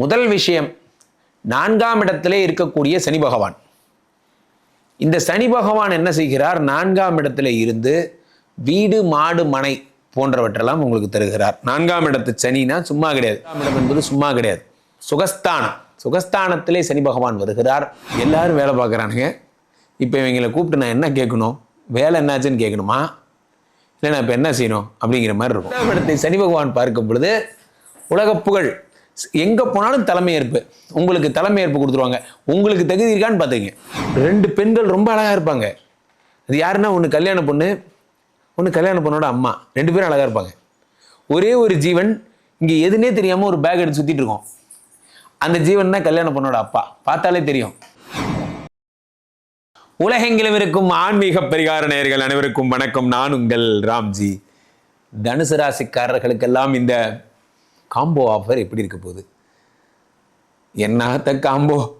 முதல் விஷயம் நான்காம் இடத்திலே இருக்கக்கூடிய சனி பகவான். இந்த சனி பகவான் என்ன செய்கிறார்? நான்காம் இடத்துல இருந்து வீடு மாடு மனை போன்றவற்றெல்லாம் உங்களுக்கு தருகிறார். நான்காம் இடத்து சனினா சும்மா கிடையாது. இடம் என்பது சும்மா கிடையாது. சுகஸ்தானம். சுகஸ்தானத்திலே சனி பகவான் வருகிறார். எல்லாரும் வேலை பார்க்குறானுங்க. இப்போ இவங்களை கூப்பிட்டு நான் என்ன கேட்கணும்? வேலை என்னாச்சுன்னு கேட்கணுமா? இல்லை நான் இப்போ என்ன செய்யணும்? அப்படிங்கிற மாதிரி இருக்கும். இடத்தை சனி பகவான் பார்க்கும் பொழுது உலக புகழ் எங்கே போனாலும் தலைமையேற்பு. உங்களுக்கு தலைமையேற்பு கொடுத்துருவாங்க. உங்களுக்கு தகுதி இருக்கான்னு பார்த்துங்க ரெண்டு பெண்கள் ரொம்ப அழகாக இருப்பாங்க. அது யாருன்னா ஒன்று கல்யாண பொண்ணு ஒன்று கல்யாண பொண்ணோட அம்மா. ரெண்டு பேரும் அழகாக இருப்பாங்க. ஒரே ஒரு ஜீவன் இங்கே எதுனே தெரியாமல் ஒரு பேக் எடுத்து சுற்றிட்டு இருக்கோம். அந்த ஜீவன் தான் கல்யாண பொண்ணோட அப்பா. பார்த்தாலே தெரியும். உலகெங்கிலும் இருக்கும் ஆன்மீக பரிகார நேயர்கள் அனைவருக்கும் வணக்கம். நான் உங்கள் ராம்ஜி. தனுசு ராசிக்காரர்களுக்கெல்லாம் இந்த காம்போ ஆஃபர் எப்படி இருக்க போகுது? என்னத்த காம்போ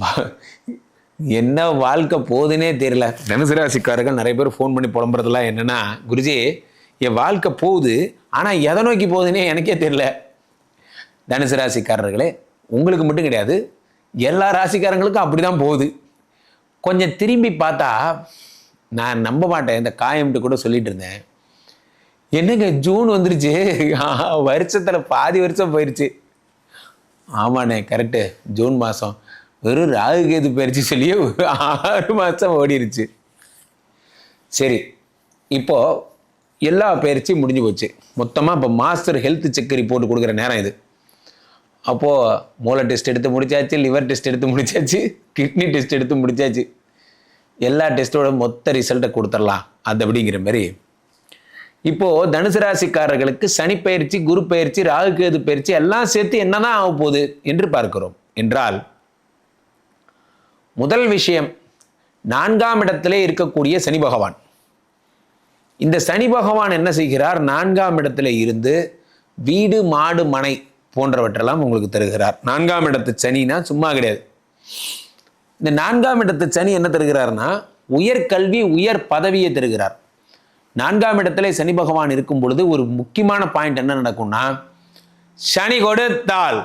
வா- என்ன வாழ்க்கை போகுதுன்னே தெரியல. தனுசு ராசிக்காரர்கள் நிறைய பேர் ஃபோன் பண்ணி புலம்புறதுலாம் என்னென்னா குருஜி என் வாழ்க்கை போகுது ஆனால் எதை நோக்கி போகுதுன்னே எனக்கே தெரியல. தனுசு ராசிக்காரர்களே உங்களுக்கு மட்டும் கிடையாது எல்லா ராசிக்காரங்களுக்கும் அப்படி தான் போகுது. கொஞ்சம் திரும்பி பார்த்தா நான் நம்ப மாட்டேன் இந்த காயம்ட்டு கூட சொல்லிட்டு இருந்தேன். என்னங்க ஜூன் வந்துருச்சு? வருஷத்தில் பாதி வருஷம் போயிடுச்சு ஆமாண்ணே கரெக்டு ஜூன் மாதம் வெறும் ராகு கேது போயிடுச்சு சொல்லியே ஆறு மாதம் ஓடிருச்சு. சரி இப்போது எல்லா பயிற்சியும் முடிஞ்சு போச்சு. மொத்தமாக இப்போ மாஸ்டர் ஹெல்த் செக் ரிப்போர்ட் கொடுக்குற நேரம் இது. அப்போது மூளை டெஸ்ட் எடுத்து முடிச்சாச்சு லிவர் டெஸ்ட் எடுத்து முடிச்சாச்சு கிட்னி டெஸ்ட் எடுத்து முடிச்சாச்சு. எல்லா டெஸ்ட்டோட மொத்த ரிசல்ட்டை கொடுத்துடலாம். அது அப்படிங்கிற மாதிரி இப்போது தனுசு ராசிக்காரர்களுக்கு சனி பயிற்சி குரு பயிற்சி ராகு கேது பயிற்சி எல்லாம் சேர்த்து என்னதான் ஆக போகுது என்று பார்க்கிறோம். என்றால் முதல் விஷயம் நான்காம் இடத்திலே இருக்கக்கூடிய சனி பகவான். இந்த சனி பகவான் என்ன செய்கிறார்? நான்காம் இடத்துல இருந்து வீடு மாடு மனை போன்றவற்றெல்லாம் உங்களுக்கு தருகிறார். நான்காம் இடத்து சனினா சும்மா கிடையாது. இந்த நான்காம் இடத்து சனி என்ன தருகிறார்னா உயர் கல்வி உயர் பதவியை தருகிறார். நான்காம் இடத்துல சனி பகவான் இருக்கும் பொழுது ஒரு முக்கியமான பாயிண்ட் என்ன நடக்கும்னா சனி கொடுத்தால்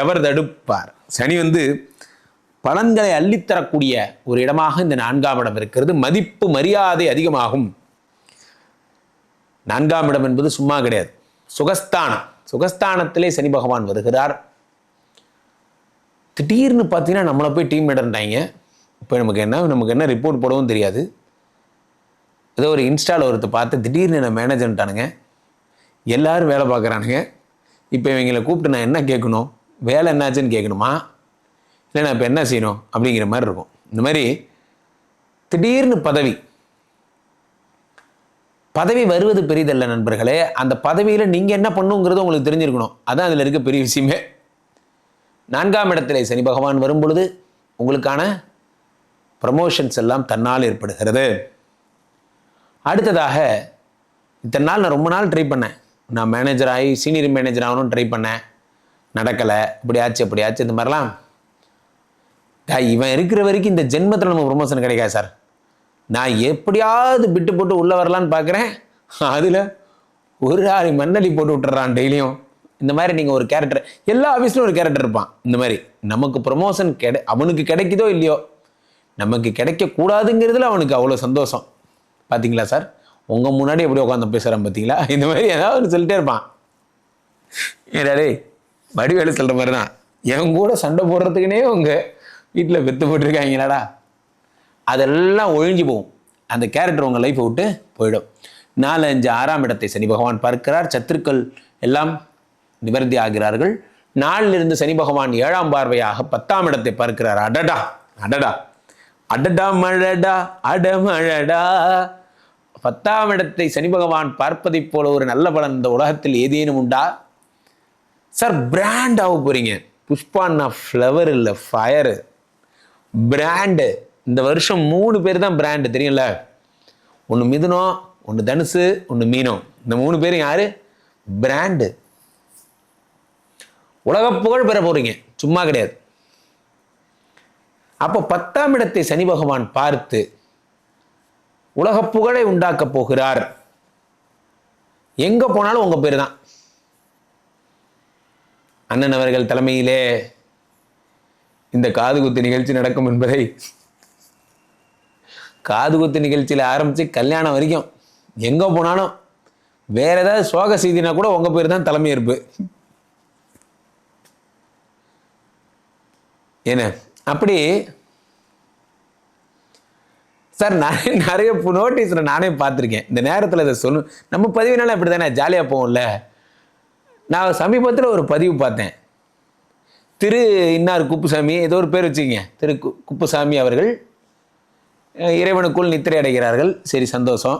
எவர் தடுப்பார். சனி வந்து பலன்களை அள்ளித்தரக்கூடிய ஒரு இடமாக இந்த நான்காம் இடம் இருக்கிறது. மதிப்பு மரியாதை அதிகமாகும். நான்காம் இடம் என்பது சும்மா கிடையாது. சுகஸ்தானம். சுகஸ்தானத்திலே சனி பகவான் வருகிறார். திடீர்னு பார்த்தீங்கன்னா நம்மளை போய் டீம் இடன்ட்டாங்க இப்போ நமக்கு என்ன நமக்கு என்ன ரிப்போர்ட் போடவும் தெரியாது. ஏதோ ஒரு இன்ஸ்டாவில் ஒருத்தர் பார்த்து திடீர்னு என்ன மேனேஜர்ட்டானுங்க எல்லோரும் வேலை பார்க்குறானுங்க. இப்போ இவங்களை கூப்பிட்டு நான் என்ன கேட்கணும்? வேலை என்னாச்சுன்னு கேட்கணுமா? இல்லை நான் இப்போ என்ன செய்யணும்? அப்படிங்கிற மாதிரி இருக்கும். இந்த மாதிரி திடீர்னு பதவி. பதவி வருவது பெரிதல்ல நண்பர்களே. அந்த பதவியில் நீங்கள் என்ன பண்ணுங்கிறது உங்களுக்கு தெரிஞ்சிருக்கணும். அதான் அதில் இருக்க பெரிய விஷயமே. நான்காம் இடத்துல சனி பகவான் வரும் பொழுது உங்களுக்கான ப்ரமோஷன்ஸ் எல்லாம் தன்னால் ஏற்படுகிறது. அடுத்ததாக இத்தனை நாள் நான் ரொம்ப நாள் ட்ரை பண்ணேன். நான் மேனேஜர் ஆகி சீனியர் மேனேஜர் ஆகணும்னு ட்ரை பண்ணேன். நடக்கலை. இப்படி ஆச்சு அப்படி ஆச்சு இந்த மாதிரிலாம். இவன் இருக்கிற வரைக்கும் இந்த ஜென்மத்தில் நம்ம ப்ரொமோஷன் கிடைக்காது சார். நான் எப்படியாவது பிட்டு போட்டு உள்ளே வரலான்னு பார்க்குறேன். அதில் ஒரு ஆறு மண்ணலி போட்டு விட்டுறான் டெய்லியும். இந்த மாதிரி நீங்கள் ஒரு கேரக்டர் எல்லா ஆஃபீஸ்லையும் ஒரு கேரக்டர் இருப்பான். இந்த மாதிரி. நமக்கு ப்ரொமோஷன் கிடை அவனுக்கு கிடைக்குதோ இல்லையோ நமக்கு கிடைக்கக்கூடாதுங்கிறதுல அவனுக்கு அவ்வளோ சந்தோஷம். பார்த்தீங்களா சார்? உங்கள் முன்னாடி எப்படி உட்காந்து பேசுகிறேன் பார்த்தீங்களா இந்த மாதிரி ஏதாவது ஒன்று சொல்லிட்டே இருப்பான். ஏடாடே வடிவேலு சொல்கிற மாதிரி தான் என் கூட சண்டை போடுறதுக்குனே உங்கள் வீட்டில் பெத்து போட்டிருக்காங்களாடா. அதெல்லாம் ஒழிஞ்சு போகும். அந்த கேரக்டர் உங்கள் லைஃப்பை விட்டு போயிடும். நாலு அஞ்சு ஆறாம் இடத்தை சனி பகவான் பார்க்கிறார். சத்துருக்கள் எல்லாம் நிவர்த்தி ஆகிறார்கள். நாளில் இருந்து சனி பகவான் ஏழாம் பார்வையாக பத்தாம் இடத்தை பார்க்கிறார். அடடா அடடா. அடடா மழடா அடமழடா பத்தாம் இடத்தை சனி பகவான் பார்ப்பதைப் போல ஒரு நல்ல பலன் இந்த உலகத்தில் ஏதேனும் உண்டா? சார் பிராண்ட் ஆக போறீங்க. புஷ்பான்னா ஃப்ளவர் இல்லை ஃபயரு பிராண்டு இந்த வருஷம் மூணு பேர் தான் பிராண்டு தெரியும்ல? ஒன்று மிதுனம் ஒன்று தனுசு ஒன்று மீனம் இந்த மூணு பேரும் யாரு? பிராண்டு உலக புகழ் பெற போறீங்க. சும்மா கிடையாது. அப்போ பத்தாம் இடத்தை சனி பகவான் பார்த்து உலக புகழை உண்டாக்க போகிறார். எங்க போனாலும் உங்க பேர் தான். அண்ணன் அவர்கள் தலைமையிலே இந்த காதுகுத்து நிகழ்ச்சி நடக்கும் என்பதை காது குத்து நிகழ்ச்சியில் ஆரம்பித்து கல்யாணம் வரைக்கும் எங்கே போனாலும் வேற ஏதாவது சோக செய்தினா கூட உங்கள் பேர் தான் தலைமையேற்பு என்ன அப்படி. சார் நிறைய நிறைய நோட்டீஸ் நானே பார்த்துருக்கேன் இந்த நேரத்தில் இதை சொல்லு நம்ம பதிவுனால அப்படி தானே ஜாலியாக போவோம்ல? நான் சமீபத்தில் ஒரு பதிவு பார்த்தேன். திரு இன்னார் குப்புசாமி ஏதோ ஒரு பேர் வச்சுக்கங்க. திரு கு குப்புசாமி அவர்கள் இறைவனுக்குள் நித்திரை அடைகிறார்கள். சரி சந்தோஷம்.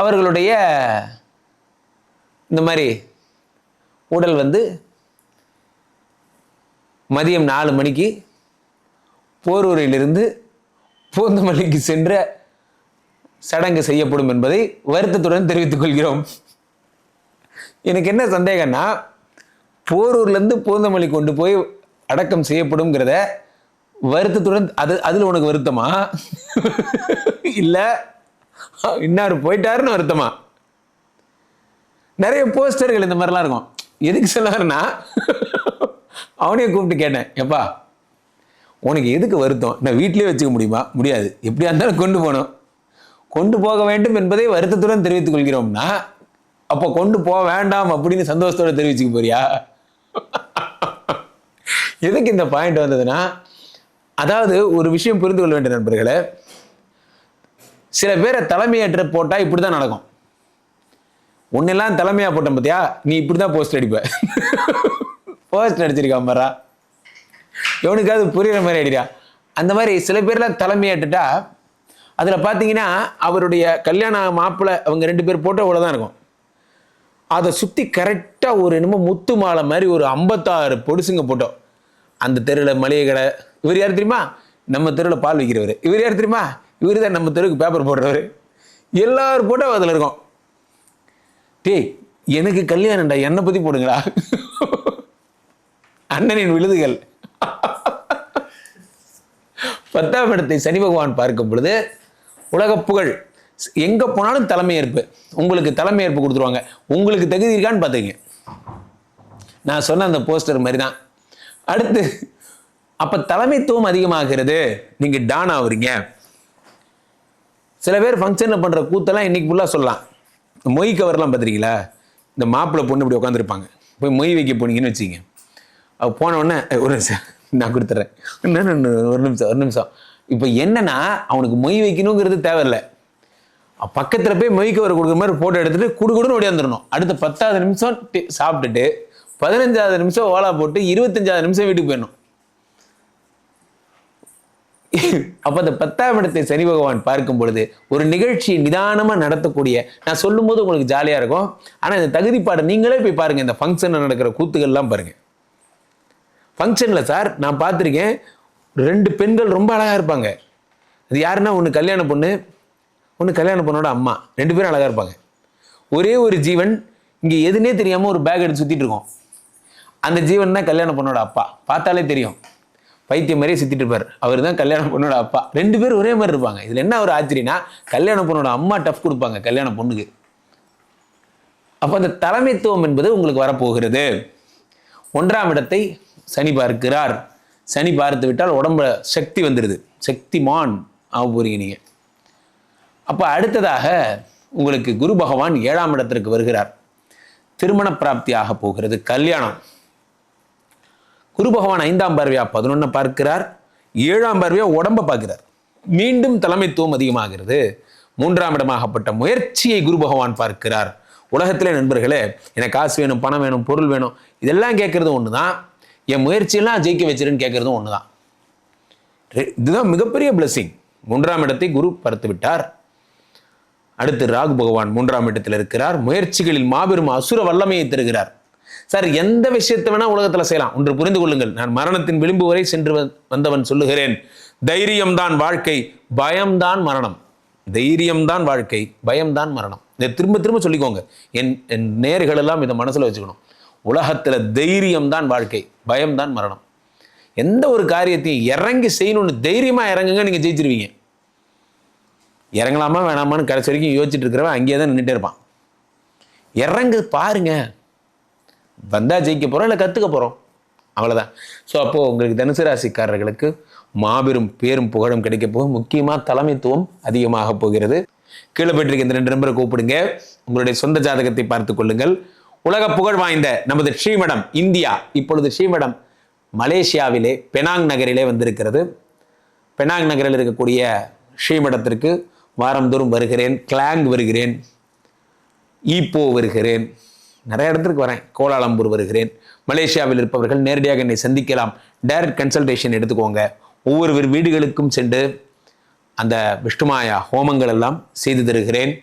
அவர்களுடைய இந்த மாதிரி உடல் வந்து மதியம் நாலு மணிக்கு போரூரிலிருந்து பூந்தமல்லிக்கு சென்ற சடங்கு செய்யப்படும் என்பதை வருத்தத்துடன் தெரிவித்துக் கொள்கிறோம். எனக்கு என்ன சந்தேகம்னா போரூர்லேருந்து பூந்தமல்லி கொண்டு போய் அடக்கம் செய்யப்படும்ங்கிறத வருத்தத்துடன் அது அதில் உனக்கு வருத்தமா? இல்லை இன்னார் போயிட்டாருன்னு வருத்தமா? நிறைய போஸ்டர்கள் இந்த மாதிரிலாம் இருக்கும். எதுக்கு சொல்லாருன்னா அவனையும் கூப்பிட்டு கேட்டேன் எப்பா உனக்கு எதுக்கு வருத்தம்? நான் வீட்டிலேயே வச்சுக்க முடியுமா? முடியாது. எப்படியா இருந்தாலும் கொண்டு போகணும். கொண்டு போக வேண்டும் என்பதை வருத்தத்துடன் தெரிவித்துக் கொள்கிறோம்னா அப்போ கொண்டு போக வேண்டாம் அப்படின்னு சந்தோஷத்தோட தெரிவிச்சுக்க போறியா? எதுக்கு இந்த பாயிண்ட் வந்ததுன்னா அதாவது ஒரு விஷயம் புரிந்து கொள்ள வேண்டிய நண்பர்களே. சில பேரை தலைமையேற்ற போட்டால் இப்படி தான் நடக்கும். உன்னெல்லாம் தலைமையாக போட்டேன் பார்த்தியா நீ இப்படி தான் போஸ்ட் அடிப்ப. போஸ்ட் நடிச்சிருக்கான் பாரா. எவனுக்காவது புரியுற மாதிரி அடிடா. அந்த மாதிரி சில பேர்லாம் தலைமையாட்டுட்டா அதில் பார்த்தீங்கன்னா அவருடைய கல்யாண மாப்பிள்ளை அவங்க ரெண்டு பேர் போட்டோ அவ்வளோ தான் இருக்கும். அதை சுற்றி கரெக்டாக ஒரு என்னமோ முத்து மாலை மாதிரி ஒரு ஐம்பத்தாறு பொடிசுங்க போட்டோம் அந்த தெருவில் மளிகை கடை. இவர் யார் தெரியுமா? நம்ம தெருவில் பால் விற்கிறவர் இவர் யார் தெரியுமா? இவர் தான் நம்ம தெருவுக்கு பேப்பர் போடுறவர். எல்லாரும் போட்டோ அதில் இருக்கும். டேய் எனக்கு கல்யாணம்டா. என்னை பற்றி போடுங்களா? அண்ணனின் விழுதுகள். பத்தாம் இடத்தை சனி பகவான் பார்க்கும் பொழுது உலக புகழ். எங்க போனாலும் தலைமை ஏற்பு உங்களுக்கு தலைமை ஏற்பு கொடுத்துருவாங்க. உங்களுக்கு தகுதி இருக்கான்னு பார்த்துங்க நான் சொன்ன அந்த போஸ்டர் மாதிரி தான் அடுத்து அப்ப தலைமைத்துவம் அதிகமாகிறது. நீங்க டான் ஆகுறீங்க. சில பேர் ஃபங்க்ஷனில் பண்ற கூத்தெல்லாம் இன்னைக்கு ஃபுல்லாக சொல்லலாம். மொய் கவர்லாம் பார்த்துருக்கீங்களா? இந்த மாப்பிள்ளை பொண்ணு இப்படி உட்காந்துருப்பாங்க போய் மொய் வைக்க போனீங்கன்னு வச்சுங்க அவள் போன உடனே ஒரு நிமிஷம் நான் கொடுத்துட்றேன் இன்னும் ஒரு நிமிஷம் ஒரு நிமிஷம். இப்போ என்னன்னா அவனுக்கு மொய் வைக்கணுங்கிறது தேவையில்லை. பக்கத்தில் போய் மொய்க்கு கவர் கொடுக்குற மாதிரி ஃபோட்டோ எடுத்துட்டு குடுகுடுன்னு ஓடியாந்துடணும். அடுத்த பத்தாவது நிமிஷம் சாப்பிட்டுட்டு பதினஞ்சாவது நிமிஷம் ஓலா போட்டு இருபத்தஞ்சாவது நிமிஷம் வீட்டுக்கு போயிடணும். அப்போ அந்த பத்தாம் இடத்தை சனி பகவான் பார்க்கும் பொழுது ஒரு நிகழ்ச்சி நிதானமாக நடத்தக்கூடிய நான் சொல்லும்போது உங்களுக்கு ஜாலியாக இருக்கும். ஆனால் இந்த தகுதிப்பாடை நீங்களே போய் பாருங்கள் இந்த ஃபங்க்ஷனில் நடக்கிற கூத்துகள்லாம் பாருங்கள் ஃபங்க்ஷனில் சார் நான் பார்த்துருக்கேன். ரெண்டு பெண்கள் ரொம்ப அழகாக இருப்பாங்க. அது யாருன்னா ஒன்று கல்யாண பொண்ணு ஒன்று கல்யாண பொண்ணோட அம்மா. ரெண்டு பேரும் அழகாக இருப்பாங்க. ஒரே ஒரு ஜீவன் இங்கே எதுனே தெரியாமல் ஒரு பேக் எடுத்து சுற்றிட்டு இருக்கோம். அந்த ஜீவன் தான் கல்யாண பொண்ணோட அப்பா. பார்த்தாலே தெரியும். பைத்தியம் மாதிரியே சுற்றிட்டு இருப்பார். அவர் தான் கல்யாண பொண்ணோட அப்பா. ரெண்டு பேரும் ஒரே மாதிரி இருப்பாங்க. இதில் என்ன ஒரு ஆச்சரியனா கல்யாண பொண்ணோட அம்மா டஃப் கொடுப்பாங்க கல்யாண பொண்ணுக்கு. அப்போ அந்த தலைமைத்துவம் என்பது உங்களுக்கு வரப்போகிறது. ஒன்றாம் இடத்தை சனி பார்க்கிறார். சனி பார்த்து விட்டால் உடம்புல சக்தி வந்துடுது சக்திமான் ஆக போறீங்க நீங்க. அப்போ அடுத்ததாக உங்களுக்கு குரு பகவான் ஏழாம் இடத்திற்கு வருகிறார். திருமண பிராப்தி ஆக போகிறது. கல்யாணம். குரு பகவான் ஐந்தாம் பார்வையா பதினொன்னு பார்க்கிறார். ஏழாம் பார்வையா உடம்ப பார்க்கிறார். மீண்டும் தலைமைத்துவம் அதிகமாகிறது. மூன்றாம் இடமாகப்பட்ட முயற்சியை குரு பகவான் பார்க்கிறார். உலகத்திலே நண்பர்களே எனக்கு காசு வேணும் பணம் வேணும் பொருள் வேணும் இதெல்லாம் கேட்கறது ஒன்று தான் என் முயற்சியெல்லாம் ஜெயிக்க வச்சிருன்னு கேட்கறதும் ஒன்று தான் இதுதான் மிகப்பெரிய blessing. மூன்றாம் இடத்தை குரு பார்த்து விட்டார் அடுத்து ராகு பகவான் மூன்றாம் இடத்தில் இருக்கிறார். முயற்சிகளில் மாபெரும் அசுர வல்லமையை தருகிறார். சார் எந்த விஷயத்தை வேணா உலகத்தில் செய்யலாம். ஒன்று புரிந்து கொள்ளுங்கள். நான் மரணத்தின் விளிம்பு வரை சென்று வந்தவன் சொல்லுகிறேன். தைரியம்தான் வாழ்க்கை பயம்தான் மரணம். தைரியம்தான் வாழ்க்கை பயம்தான் மரணம். இதை திரும்ப திரும்ப சொல்லிக்கோங்க. என் என் நேர்கள் எல்லாம் இதை மனசில் வச்சுக்கணும். உலகத்துல தைரியம்தான் வாழ்க்கை பயம்தான் மரணம். எந்த ஒரு காரியத்தையும் இறங்கி செய்யணும்னு தைரியமா இறங்குங்க நீங்க ஜெயிச்சிருவீங்க. இறங்கலாமா வேணாமான்னு கடைசி வரைக்கும் யோசிச்சுட்டு இருக்கிறவன் அங்கேயே தான் நின்றுட்டே இருப்பான். இறங்கு பாருங்க. வந்தால் ஜெயிக்க போகிறோம் இல்லை கற்றுக்க போகிறோம் அவ்வளோதான் ஸோ அப்போது உங்களுக்கு தனுசு ராசிக்காரர்களுக்கு மாபெரும் பேரும் புகழும் கிடைக்க போக முக்கியமாக தலைமைத்துவம் அதிகமாக போகிறது. கீழே போயிட்டு இந்த ரெண்டு நம்பரை கூப்பிடுங்க. உங்களுடைய சொந்த ஜாதகத்தை பார்த்து கொள்ளுங்கள். உலக புகழ் வாய்ந்த நமது ஸ்ரீமடம் இந்தியா இப்பொழுது ஸ்ரீமடம் மலேசியாவிலே பெனாங் நகரிலே வந்திருக்கிறது. பெனாங் நகரில் இருக்கக்கூடிய ஸ்ரீமடத்திற்கு வாரந்தோறும் வருகிறேன் கிளாங் வருகிறேன் ஈப்போ வருகிறேன் நிறைய இடத்துக்கு வரேன் கோலாலம்பூர் வருகிறேன். மலேசியாவில் இருப்பவர்கள் நேரடியாக என்னை சந்திக்கலாம். டைரக்ட் கன்சல்டேஷன் எடுத்துக்கோங்க. ஒவ்வொரு வீடுகளுக்கும் சென்று அந்த விஷ்ணுமாயா ஹோமங்கள் எல்லாம் செய்து தருகிறேன்.